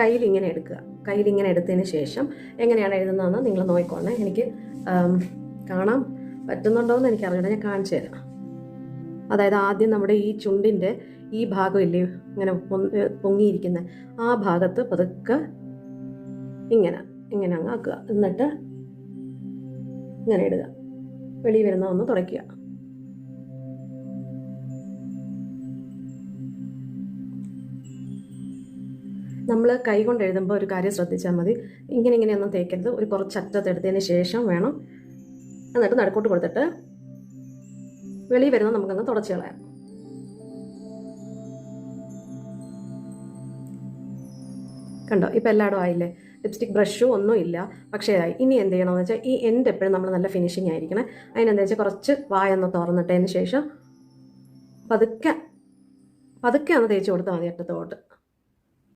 കയ്യിൽ ഇങ്ങനെ എടുക്കുക. കയ്യിൽ ഇങ്ങനെ എടുത്തതിന് ശേഷം എങ്ങനെയാണ് എഴുതുന്നതെന്ന് നിങ്ങൾ നോക്കിക്കോണേ എനിക്ക് കാണാം കാണാൻ പറ്റുന്നുണ്ടോ എന്ന് എനിക്ക് അറിയില്ല ഞാൻ കാണിച്ചു തരാം. അതായത് ആദ്യം നമ്മുടെ ഈ ചുണ്ടിന്റെ ഈ ഭാഗം ഇല്ലേ ഇങ്ങനെ പൊങ്ങിയിരിക്കുന്ന ആ ഭാഗത്ത് പതുക്കെ ഇങ്ങനെ ഇങ്ങനെ അങ്ങ് ആക്കുക. എന്നിട്ട് ഇങ്ങനെ ഇടുക. വെളിയിൽ വരുന്ന ഒന്ന് തുടയ്ക്കുക. നമ്മൾ കൈ കൊണ്ട് എഴുതുമ്പോൾ ഒരു കാര്യം ശ്രദ്ധിച്ചാൽ മതി. ഇങ്ങനെ ഇങ്ങനെയൊന്നും തേക്കരുത്. ഒരു കുറച്ച് അറ്റത്തെടുത്തതിന് ശേഷം വേണം എന്നിട്ട് നടുക്കോട്ട് കൊടുത്തിട്ട് വെളിയിൽ വരുന്ന നമുക്കൊന്ന് തുടച്ച് കളയാം. കണ്ടോ? ഇപ്പം എല്ലായിടും ആയില്ലേ? ലിപ്സ്റ്റിക് ബ്രഷും ഒന്നും ഇല്ല. പക്ഷേ ഇനി എന്ത് ചെയ്യണമെന്ന് വെച്ചാൽ ഈ എൻഡ് എപ്പോഴും നമ്മൾ നല്ല ഫിനിഷിങ് ആയിരിക്കണം. അതിനെന്താ വെച്ചാൽ കുറച്ച് വായൊന്ന് തുറന്നിട്ടതിന് ശേഷം പതുക്കെ പതുക്കെ ഒന്ന് തേച്ച് കൊടുത്താൽ മതി അറ്റത്തോട്ട്.